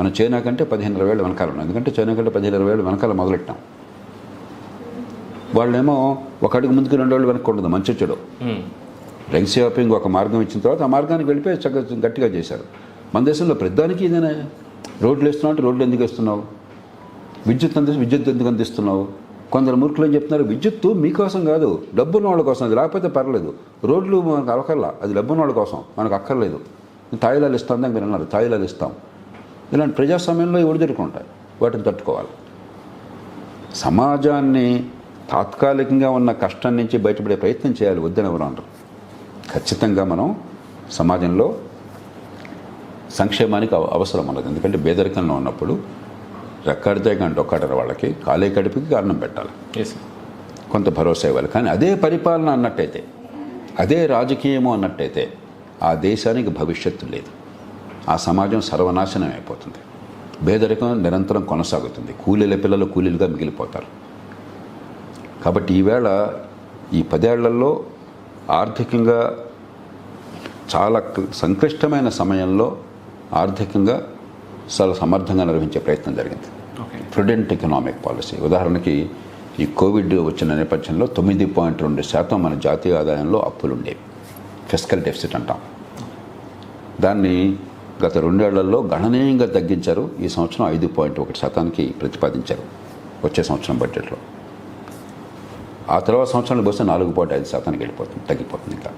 మనం చైనా కంటే పదిహేను ఇరవై వేలు వెనకాల ఉన్నాం. ఎందుకంటే చైనా కంటే పదిహేను ఇరవై వేలు వెనకాల మొదలెట్టాం. వాళ్ళేమో ఒక అడుగు ముందుకు రెండు వేలు వెనక్కి ఉండదు మంచి చెడు. మ్మ్. డ్రగ్స్ షాపింగ్ ఒక మార్గం ఇచ్చిన తర్వాత ఆ మార్గానికి వెళ్ళిపోయి చక్కగా గట్టిగా చేశారు. మన దేశంలో ప్రతిదానికి ఇదేనా. రోడ్లు వేస్తున్నావు అంటే రోడ్లు ఎందుకు వేస్తున్నావు? విద్యుత్ అందిస్తు విద్యుత్ ఎందుకు అందిస్తున్నావు? కొందరు మూర్ఖులు ఏం చెప్తున్నారు? విద్యుత్తు మీకోసం కాదు డబ్బున్న వాళ్ళ కోసం అది. లేకపోతే పర్లేదు. రోడ్లు మనకు అవకర్లా. అది డబ్బున్న వాళ్ళ కోసం. మనకు అక్కర్లేదు. తాయిలాలు ఇస్తాం దానికి మీరు అన్నారు. తాయిలాలు ఇస్తాం. ఇలాంటి ప్రజాస్వామ్యంలో ఇవి ఒడిదుడుకుంటాయి వాటిని తట్టుకోవాలి. సమాజాన్ని తాత్కాలికంగా ఉన్న కష్టం నుంచి బయటపడే ప్రయత్నం చేయాలి వద్దని ఎవరు అనరు. ఖచ్చితంగా మనం సమాజంలో సంక్షేమానికి అవ- అవసరం ఉన్నది ఎందుకంటే పేదరికంలో ఉన్నప్పుడు రెక్కాడితే కానీ డొక్కాడరు వాళ్ళకి కాలే కడుపుకి కారణం పెట్టాలి. కొంత భరోసా ఇవ్వాలి. కానీ అదే పరిపాలన అన్నట్టయితే అదే రాజకీయము అన్నట్టయితే ఆ దేశానికి భవిష్యత్తు లేదు. ఆ సమాజం సర్వనాశనం అయిపోతుంది. పేదరికం నిరంతరం కొనసాగుతుంది. కూలీల పిల్లలు కూలీలుగా మిగిలిపోతారు. కాబట్టి ఈవేళ ఈ పదేళ్ళలో ఆర్థికంగా చాలా సంక్లిష్టమైన సమయంలో ఆర్థికంగా చాలా సమర్థంగా నిర్వహించే ప్రయత్నం జరిగింది. ప్రుడెంట్ ఎకనామిక్ పాలసీ ఉదాహరణకి ఈ కోవిడ్ వచ్చిన నేపథ్యంలో తొమ్మిది పాయింట్ రెండు శాతం మన జాతీయ ఆదాయంలో అప్పులు ఉండేవి ఫిజికల్ డెఫిసిట్ అంటాం. దాన్ని గత రెండేళ్ళలో గణనీయంగా తగ్గించారు. ఈ సంవత్సరం ఐదు పాయింట్ ఒకటి శాతానికి ప్రతిపాదించారు. వచ్చే సంవత్సరం బడ్జెట్లో. ఆ తర్వాత సంవత్సరానికి వస్తే నాలుగు పాయింట్ ఐదు శాతానికి వెళ్ళిపోతుంది తగ్గిపోతుంది ఇంకా.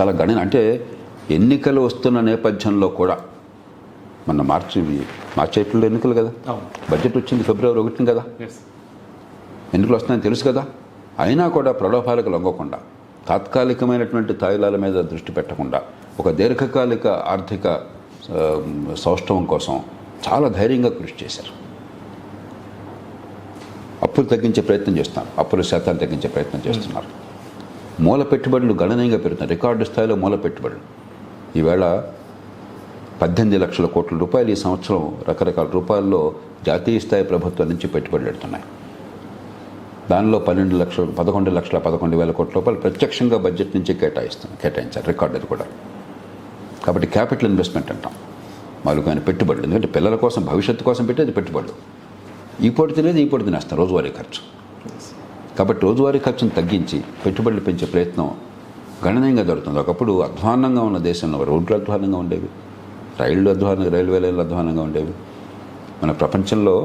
చాలా గణన అంటే ఎన్నికలు వస్తున్న నేపథ్యంలో కూడా మన మార్చి మార్చి ఏప్రిల్ ఎన్నికలు కదా? బడ్జెట్ వచ్చింది ఫిబ్రవరి ఒకటిని కదా? ఎన్నికలు వస్తున్నాయని తెలుసు కదా? అయినా కూడా ప్రలోభాలకు లొంగకుండా తాత్కాలికమైనటువంటి తాయిలాల మీద దృష్టి పెట్టకుండా ఒక దీర్ఘకాలిక ఆర్థిక సౌష్ఠవం కోసం చాలా ధైర్యంగా కృషి చేశారు. అప్పులు తగ్గించే ప్రయత్నం చేస్తున్నారు. అప్పుల శాతాన్ని తగ్గించే ప్రయత్నం చేస్తున్నారు. మూల పెట్టుబడులు గణనీయంగా పెరుగుతున్నాయి రికార్డు స్థాయిలో మూల పెట్టుబడులు. ఈవేళ పద్దెనిమిది లక్షల కోట్ల రూపాయలు ఈ సంవత్సరం రకరకాల రూపాయల్లో జాతీయ స్థాయి ప్రభుత్వం నుంచి పెట్టుబడులు పెడుతున్నాయి. దానిలో పన్నెండు లక్షల పదకొండు లక్షల పదకొండు వేల కోట్ల రూపాయలు ప్రత్యక్షంగా బడ్జెట్ నుంచి కేటాయిస్తాం కేటాయించారు. రికార్డు కూడా. కాబట్టి క్యాపిటల్ ఇన్వెస్ట్మెంట్ అంటాం. మలుగైన పెట్టుబడులు ఎందుకంటే పిల్లల కోసం భవిష్యత్తు కోసం పెట్టేది పెట్టుబడులు. ఈ పూట తినేది ఈ పూట తినేస్తాం రోజువారీ ఖర్చు. కాబట్టి రోజువారీ ఖర్చును తగ్గించి పెట్టుబడులు పెంచే ప్రయత్నం గణనీయంగా జరుగుతుంది. ఒకప్పుడు అధ్వానంగా ఉన్న దేశంలో రోడ్లు అధ్వానంగా ఉండేవి రైళ్ళు అధ్వానంగా రైల్వే లైన్లు అధ్వానంగా ఉండేవి. మన ప్రపంచంలో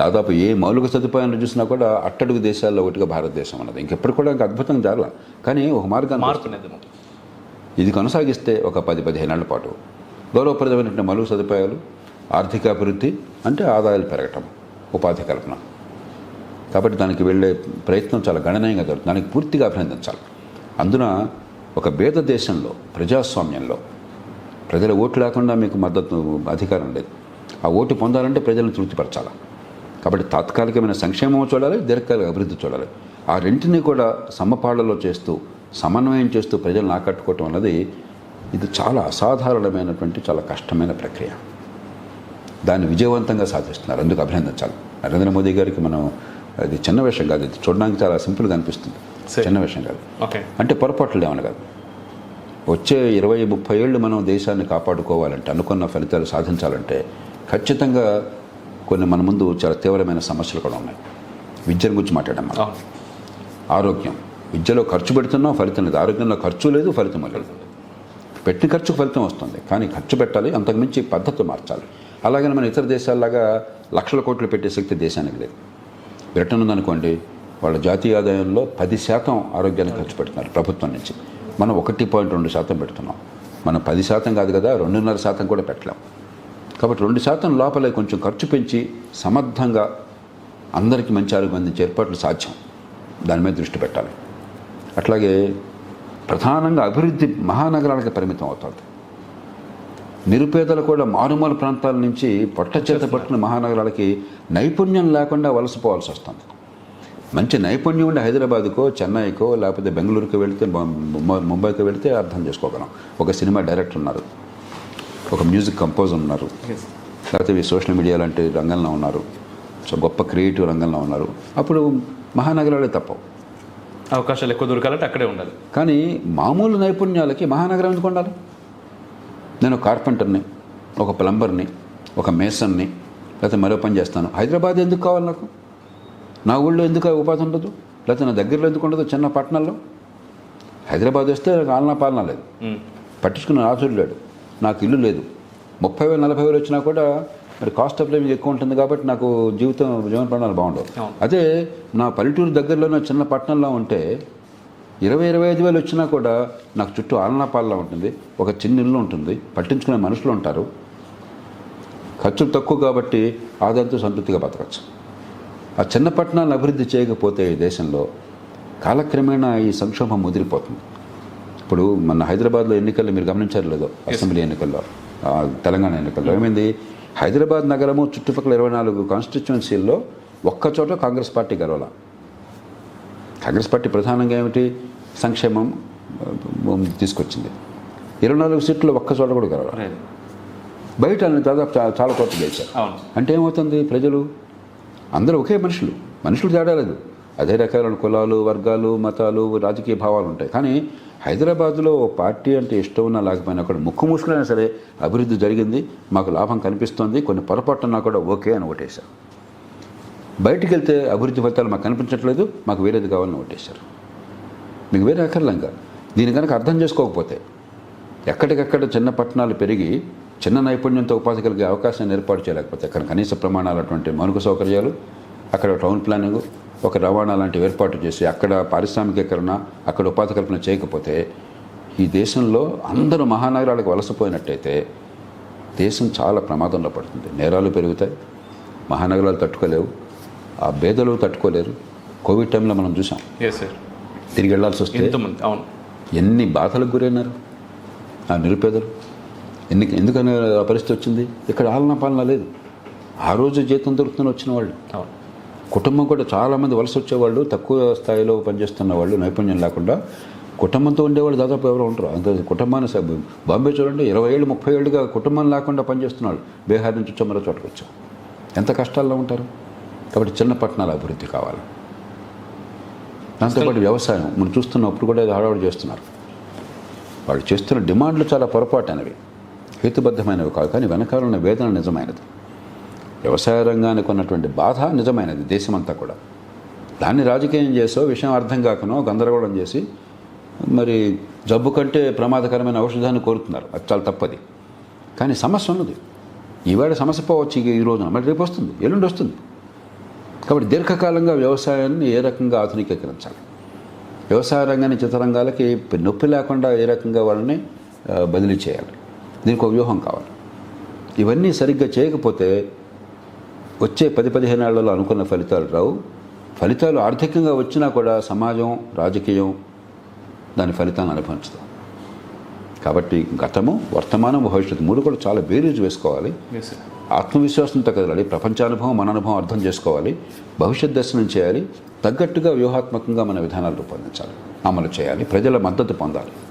దాదాపు ఏ మౌలిక సదుపాయాలను చూసినా కూడా అట్టడుగు దేశాల్లో ఒకటిగా భారతదేశం అన్నది ఇంకెప్పుడు కూడా ఇంకా అద్భుతంగా జరగల కానీ ఒక మార్గాన్ని మారుతున్నది ఇది కొనసాగిస్తే ఒక పది పదిహేనేళ్ళ పాటు గౌరవప్రదమైనటువంటి మలు సదుపాయాలు ఆర్థికాభివృద్ధి అంటే ఆదాయాలు పెరగటం ఉపాధి కల్పన. కాబట్టి దానికి వెళ్ళే ప్రయత్నం చాలా గణనీయంగా జరుగుతుంది. దానికి పూర్తిగా అభినందించాలి. అందున ఒక భేద దేశంలో ప్రజాస్వామ్యంలో ప్రజల ఓటు లేకుండా మీకు మద్దతు అధికారం లేదు. ఆ ఓటు పొందాలంటే ప్రజలను తృప్తిపరచాలి. కాబట్టి తాత్కాలికమైన సంక్షేమం చూడాలి దీర్ఘకాలిక అభివృద్ధి చూడాలి. ఆ రెంటిని కూడా సమపాళ్ళలో చేస్తూ సమన్వయం చేస్తూ ప్రజలను ఆకట్టుకోవటం అన్నది ఇది చాలా అసాధారణమైనటువంటి చాలా కష్టమైన ప్రక్రియ. దాన్ని విజయవంతంగా సాధిస్తున్నారు. అందుకు అభినందించాలి నరేంద్ర మోదీ గారికి మనం అది చిన్న విషయం కాదు ఇది చూడడానికి చాలా సింపుల్గా అనిపిస్తుంది. చిన్న విషయం కాదు. ఓకే. అంటే పొరపాట్లు ఏమని కాదు. వచ్చే ఇరవై ముప్పై ఏళ్ళు మనం దేశాన్ని కాపాడుకోవాలంటే అనుకున్న ఫలితాలు సాధించాలంటే ఖచ్చితంగా కొన్ని మన ముందు చాలా తీవ్రమైన సమస్యలు కూడా ఉన్నాయి. విద్యను గురించి మాట్లాడాం మనం. అవును. ఆరోగ్యం. విద్యలో ఖర్చు పెడుతున్నాం ఫలితం లేదు. ఆరోగ్యంలో ఖర్చు లేదు ఫలితం లేదు. పెట్టిన ఖర్చుకు ఫలితం వస్తుంది. కానీ ఖర్చు పెట్టాలి అంతకుమించి పద్ధతి మార్చాలి. అలాగని మన ఇతర దేశాల్లాగా లక్షల కోట్లు పెట్టే శక్తి దేశానికి లేదు. బ్రిటన్ ఉందనుకోండి వాళ్ళ జాతీయ ఆదాయంలో పది శాతం ఆరోగ్యాన్ని ఖర్చు పెడుతున్నారు ప్రభుత్వం నుంచి. మనం ఒకటి పాయింట్ రెండు శాతం పెడుతున్నాం. మనం పది శాతం కాదు కదా రెండున్నర శాతం కూడా పెట్టలేం. కాబట్టి రెండు శాతం లోపలే కొంచెం ఖర్చు పెంచి సమర్థంగా అందరికీ మంచి ఆరోగ్యం అందించే ఏర్పాట్లు సాధ్యం. దాని మీద దృష్టి పెట్టాలి. అట్లాగే ప్రధానంగా అభివృద్ధి మహానగరాలకు పరిమితం అవుతుంది. నిరుపేదలు కూడా మారుమూల ప్రాంతాల నుంచి పొట్ట చేత పట్టిన మహానగరాలకి నైపుణ్యం లేకుండా వలసపోవాల్సి వస్తుంది. మంచి నైపుణ్యం ఉండే హైదరాబాద్కో చెన్నైకో లేకపోతే బెంగళూరుకి వెళితే ముంబై- ముంబైకి వెళితే అర్థం చేసుకోగలం. ఒక సినిమా డైరెక్టర్ ఉన్నారు. ఒక మ్యూజిక్ కంపోజర్ ఉన్నారు. లేకపోతే ఈ సోషల్ మీడియా లాంటి రంగంలో ఉన్నారు. సో గొప్ప క్రియేటివ్ రంగంలో ఉన్నారు. అప్పుడు మహానగరాలే తప్పవు. అవకాశాలు ఎక్కువ దొరకాలంటే అక్కడే ఉండాలి. కానీ మామూలు నైపుణ్యాలకి మహానగరం ఎందుకు ఉండాలి? నేను కార్పెంటర్ని ఒక ప్లంబర్ని ఒక మేసన్ని లేకపోతే మరో పని చేస్తాను. హైదరాబాద్ ఎందుకు కావాలి నాకు? నా ఊళ్ళో ఎందుకు ఉపాధి ఉండదు? లేకపోతే నా దగ్గరలో ఎందుకు ఉండదు? చిన్న పట్టణాల్లో? హైదరాబాద్ వస్తే నాకు ఆలనా పాలన లేదు. పట్టించుకున్న రాజుడు లేడు. నాకు ఇల్లు లేదు. ముప్పై వేలు నలభై వేలు వచ్చినా కూడా మరి కాస్ట్ ఆఫ్ లివింగ్ ఎక్కువ ఉంటుంది కాబట్టి నాకు జీవితం జీవన ప్రాణాలు బాగుండవు. అదే నా పల్లెటూరు దగ్గరలోనే చిన్న పట్టణంలో ఉంటే ఇరవై ఇరవై ఐదు వేలు వచ్చినా కూడా నాకు చుట్టూ ఆలనా పాలన ఉంటుంది. ఒక చిన్న ఇల్లు ఉంటుంది. పట్టించుకునే మనుషులు ఉంటారు. ఖర్చులు తక్కువ కాబట్టి ఆదాయంతో సంతృప్తిగా బతకచ్చు. ఆ చిన్న పట్టణాలను అభివృద్ధి చేయకపోతే ఈ దేశంలో కాలక్రమేణా ఈ సంక్షోభం ముదిరిపోతుంది. ఇప్పుడు మన హైదరాబాద్లో ఎన్నికల్లో మీరు గమనించారు లేదో అసెంబ్లీ ఎన్నికల్లో తెలంగాణ ఎన్నికల్లో. ఏమైంది? హైదరాబాద్ నగరము చుట్టుపక్కల ఇరవై నాలుగు కాన్స్టిట్యున్సీల్లో ఒక్క చోట కాంగ్రెస్ పార్టీ గెలవాల. కాంగ్రెస్ పార్టీ ప్రధానంగా ఏమిటి? సంక్షేమం తీసుకొచ్చింది. ఇరవై నాలుగు సీట్లు ఒక్క చోట కూడా గెలవాలి. బయట దాదాపు చాలా చోట్ల గెలిచారు. అంటే ఏమవుతుంది ప్రజలు? అందరూ ఒకే మనుషులు. మనుషులు తేడా లేదు. అదే రకాలైన కులాలు వర్గాలు మతాలు రాజకీయ భావాలు ఉంటాయి. కానీ హైదరాబాద్లో ఓ పార్టీ అంటే ఇష్టం ఉన్నా లేకపోయినా కూడా ముక్కు మూసుకులైనా సరే అభివృద్ధి జరిగింది మాకు లాభం కనిపిస్తోంది కొన్ని పొరపాటున్నా కూడా ఓకే అని ఓటేశారు. బయటికి వెళ్తే అభివృద్ధి ఫలితాలు మాకు కనిపించట్లేదు మాకు వేరేది కావాలని ఓటేశారు. మీకు వేరే అక్కర్లంగా దీని కనుక అర్థం చేసుకోకపోతే ఎక్కడికక్కడ చిన్న పట్టణాలు పెరిగి చిన్న నైపుణ్యంతో ఉపాధి కలిగే అవకాశాన్ని ఏర్పాటు చేయలేకపోతే అక్కడ కనీస ప్రమాణాలు అటువంటి మౌలిక సౌకర్యాలు అక్కడ టౌన్ ప్లానింగ్ ఒక రవాణా లాంటివి ఏర్పాటు చేసి అక్కడ పారిశ్రామికీకరణ అక్కడ ఉపాధి కల్పన చేయకపోతే ఈ దేశంలో అందరూ మహానగరాలకు వలసపోయినట్టయితే దేశం చాలా ప్రమాదంలో పడుతుంది. నేరాలు పెరుగుతాయి మహానగరాలు తట్టుకోలేవు ఆ బేదలు తట్టుకోలేరు. కోవిడ్ టైంలో మనం చూసాం. తిరిగి వెళ్ళాల్సి వస్తే అవును. ఎన్ని బాధలకు గురైనారు? ఆ నిరుపేదలు. ఎన్ని ఎందుకని పరిస్థితి వచ్చింది? ఇక్కడ ఆలన పాలన లేదు. ఆ రోజు జీతం దొరుకుతున్న వచ్చిన వాళ్ళు. అవును. కుటుంబం కూడా చాలామంది వలస వచ్చేవాళ్ళు తక్కువ స్థాయిలో పనిచేస్తున్న వాళ్ళు నైపుణ్యం లేకుండా కుటుంబంతో ఉండేవాళ్ళు దాదాపు ఎవరు ఉంటారు అంత కుటుంబాన్ని సభ్యు బాంబే చూడండి ఇరవై ఏళ్ళు ముప్పై ఏళ్ళుగా కుటుంబం లేకుండా పనిచేస్తున్నాడు బీహార్ నుంచి వచ్చి మరో చోటకు వచ్చాం ఎంత కష్టాల్లో ఉంటారు? కాబట్టి చిన్న పట్టణాల అభివృద్ధి కావాలి. దాంతోపాటు వ్యవసాయం మనం చూస్తున్నప్పుడు కూడా హడావుడు చేస్తున్నారు. వాళ్ళు చేస్తున్న డిమాండ్లు చాలా పొరపాటైనవి. హేతుబద్ధమైనవి కాదు కానీ వెనకాల ఉన్న వేదన నిజమైనది. వ్యవసాయ రంగానికి ఉన్నటువంటి బాధ నిజమైనది దేశమంతా కూడా. దాన్ని రాజకీయం చేసో విషయం అర్థం కాకనో గందరగోళం చేసి మరి జబ్బు కంటే ప్రమాదకరమైన ఔషధాన్ని కోరుతున్నారు. అది చాలా తప్పది. కానీ సమస్య ఉన్నది. ఈవేళ సమస్య పోవచ్చు ఈ రోజున. మళ్ళీ రేపు వస్తుంది. ఎల్లుండి వస్తుంది. కాబట్టి దీర్ఘకాలంగా వ్యవసాయాన్ని ఏ రకంగా ఆధునికీకరించాలి వ్యవసాయ రంగాన్ని ఇతర రంగాలకి నొప్పి లేకుండా ఏ రకంగా వాళ్ళని బదిలీ చేయాలి? దీనికి ఒక వ్యూహం కావాలి. ఇవన్నీ సరిగ్గా చేయకపోతే వచ్చే పది పదిహేను ఏళ్ళలో అనుకున్న ఫలితాలు రావు. ఫలితాలు ఆర్థికంగా వచ్చినా కూడా సమాజం రాజకీయం దాని ఫలితాలను అనుభవించదు. కాబట్టి గతము వర్తమానం భవిష్యత్తు మూడు కూడా చాలా బేరీజు వేసుకోవాలి. ఆత్మవిశ్వాసంతో కదలాలి. ప్రపంచానుభవం మన అనుభవం అర్థం చేసుకోవాలి. భవిష్యత్ దర్శనం చేయాలి. తగ్గట్టుగా వ్యూహాత్మకంగా మన విధానాలు రూపొందించాలి. అమలు చేయాలి. ప్రజల మద్దతు పొందాలి.